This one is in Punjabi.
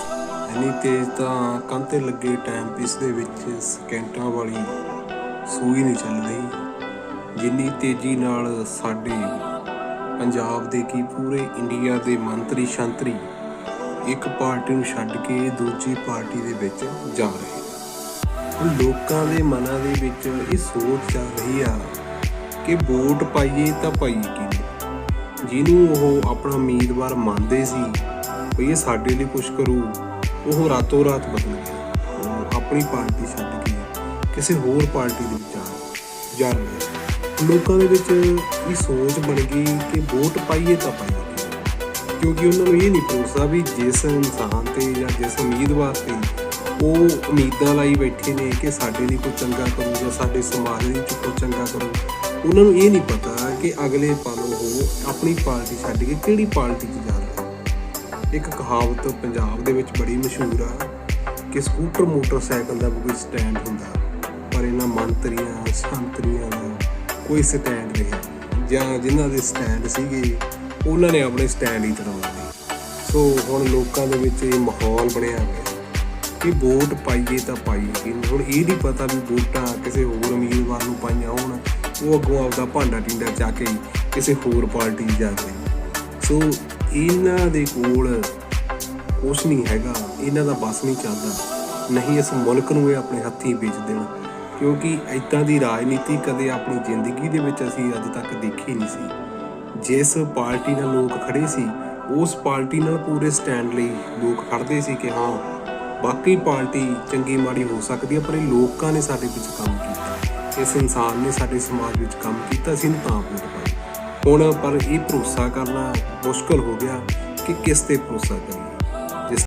ਇੰਨੀ ਤੇਜ਼ ਤਾਂ ਕੰਨ ਤੇ ਲੱਗੇ ਟਾਈਮ ਪੀਸ ਦੇ ਵਿੱਚ ਸਕਿੰਟਾਂ ਵਾਲੀ ਸੂਈ ਨਹੀਂ ਚੱਲ ਰਹੀ। ਜਿੰਨੀ ਤੇਜ਼ੀ ਨਾਲ ਸਾਡੇ ਪੰਜਾਬ ਦੇ ਕੀ ਪੂਰੇ ਇੰਡੀਆ ਦੇ ਮੰਤਰੀ ਸ਼ੰਤਰੀ ਇੱਕ ਪਾਰਟੀ ਨੂੰ ਛੱਡ ਕੇ ਦੂਜੀ ਪਾਰਟੀ ਦੇ ਵਿੱਚ ਜਾ ਰਹੇ ਹੁਣ ਲੋਕਾਂ ਦੇ ਮਨਾਂ ਦੇ ਵਿੱਚ ਇਹ ਸੋਚ ਚੱਲ ਰਹੀ ਆ ਕਿ ਵੋਟ ਪਾਈਏ ਤਾਂ ਪਾਈਏ ਕਿਹਨੂੰ? ਜਿਹਨੂੰ ਉਹ ਆਪਣਾ ਉਮੀਦਵਾਰ ਮੰਨਦੇ ਸੀ ਵੀ ਇਹ ਸਾਡੇ ਲਈ ਕੁਝ ਕਰੂ। ਉਹ ਰਾਤੋਂ ਰਾਤ ਬਦਲ ਗਿਆ। ਉਹ ਆਪਣੀ ਪਾਰਟੀ ਛੱਡ ਕੇ ਕਿਸੇ ਹੋਰ ਪਾਰਟੀ ਦੇ ਵਿੱਚ ਜਾ ਰਿਹਾ ਲੋਕਾਂ ਦੇ ਵਿੱਚ ਇਹ ਸੋਚ ਬਣ ਗਈ ਕਿ ਵੋਟ ਪਾਈਏ ਤਾਂ ਪਾਈਏ ਕਿਉਂਕਿ ਉਹਨਾਂ ਨੂੰ ਇਹ ਨਹੀਂ ਭਰੋਸਾ ਵੀ ਜਿਸ ਇਨਸਾਨ ਤੇ ਜਾਂ ਜਿਸ ਉਮੀਦਵਾਰ ਤੇ ਉਹ ਉਮੀਦਾਂ ਲਈ ਬੈਠੇ ਨੇ ਕਿ ਸਾਡੇ ਲਈ ਕੋਈ ਚੰਗਾ ਕਰੂ ਜਾਂ ਸਾਡੇ ਸਮਾਜ ਲਈ ਕੋਈ ਚੰਗਾ ਕਰੂ। ਉਹਨਾਂ ਨੂੰ ਇਹ ਨਹੀਂ ਪਤਾ ਕਿ ਅਗਲੇ ਪਲ ਉਹ ਆਪਣੀ ਪਾਰਟੀ ਛੱਡ ਕੇ ਕਿਹੜੀ ਪਾਰਟੀ 'ਚ ਜਾ ਇੱਕ ਕਹਾਵਤ ਪੰਜਾਬ ਦੇ ਵਿੱਚ ਬੜੀ ਮਸ਼ਹੂਰ ਆ ਕਿ ਸਕੂਟਰ ਮੋਟਰਸਾਈਕਲ ਦਾ ਵੀ ਕੋਈ ਸਟੈਂਡ ਹੁੰਦਾ, ਪਰ ਇਹਨਾਂ ਮੰਤਰੀਆਂ, ਸੰਤਰੀਆਂ ਦਾ ਕੋਈ ਸਟੈਂਡ ਨਹੀਂ ਜਾਂ ਜਿਨ੍ਹਾਂ ਦੇ ਸਟੈਂਡ ਸੀਗੇ, ਉਹਨਾਂ ਨੇ ਆਪਣੇ ਸਟੈਂਡ ਹੀ ਤੜਵਾ ਲਏ ਸੋ ਹੁਣ ਲੋਕਾਂ ਦੇ ਵਿੱਚ ਇਹ ਮਾਹੌਲ ਬਣਿਆ ਹੋਇਆ ਕਿ ਵੋਟ ਪਾਈਏ ਤਾਂ ਪਾਈਏ ਹੁਣ ਇਹ ਨਹੀਂ ਪਤਾ ਵੀ ਵੋਟਾਂ ਕਿਸੇ ਹੋਰ ਉਮੀਦਵਾਰ ਨੂੰ ਪਾਈਆਂ ਹੋਣ, ਉਹ ਅੱਗੋਂ ਆਪਦਾ ਭਾਂਡਾ ਟਿੰਡਾ ਚਾ ਕੇ ਕਿਸੇ ਹੋਰ ਪਾਰਟੀ 'ਚ ਜਾ ਕੇ ਸੋ ਇਹਨਾਂ ਦੇ ਕੋਲ ਕੁਛ ਨਹੀਂ ਹੈਗਾ, ਇਹਨਾਂ ਦਾ ਬਸ ਨਹੀਂ ਚੱਲਦਾ। ਨਹੀਂ ਇਸ ਮੁਲਕ ਨੂੰ ਇਹ ਆਪਣੇ ਹੱਥੀਂ ਵੇਚ ਦੇਣ, ਕਿਉਂਕਿ ਇਦਾਂ ਦੀ ਰਾਜਨੀਤੀ ਕਦੇ ਆਪਣੀ ਜ਼ਿੰਦਗੀ ਦੇ ਵਿੱਚ ਅਸੀਂ ਅੱਜ ਤੱਕ ਦੇਖੀ ਨਹੀਂ ਸੀ। ਜਿਸ ਪਾਰਟੀ ਨਾਲ ਲੋਕ ਖੜੇ ਸੀ, ਉਸ ਪਾਰਟੀ ਨਾਲ ਪੂਰੇ ਸਟੈਂਡ ਲਈ ਲੋਕ ਖੜਦੇ ਸੀ ਕਿ ਹਾਂ, ਬਾਕੀ ਪਾਰਟੀ ਚੰਗੀ ਮਾੜੀ ਹੋ ਸਕਦੀ ਹੈ ਪਰ ਇਹ ਲੋਕਾਂ ਨੇ ਸਾਡੇ ਵਿੱਚ ਕੰਮ ਕੀਤਾ। ਇਸ ਇਨਸਾਨ ਨੇ ਸਾਡੇ ਸਮਾਜ ਵਿੱਚ ਕੰਮ ਕੀਤਾ ਸੀ ਨੂੰ ਤਾਂ ਵੋਟ ਹੁਣ ਪਰ ਇਹ ਭਰੋਸਾ ਕਰਨਾ ਮੁਸ਼ਕਲ ਹੋ ਗਿਆ ਕਿ ਕਿਸ ਤੇ ਭਰੋਸਾ ਕਰੀਏ।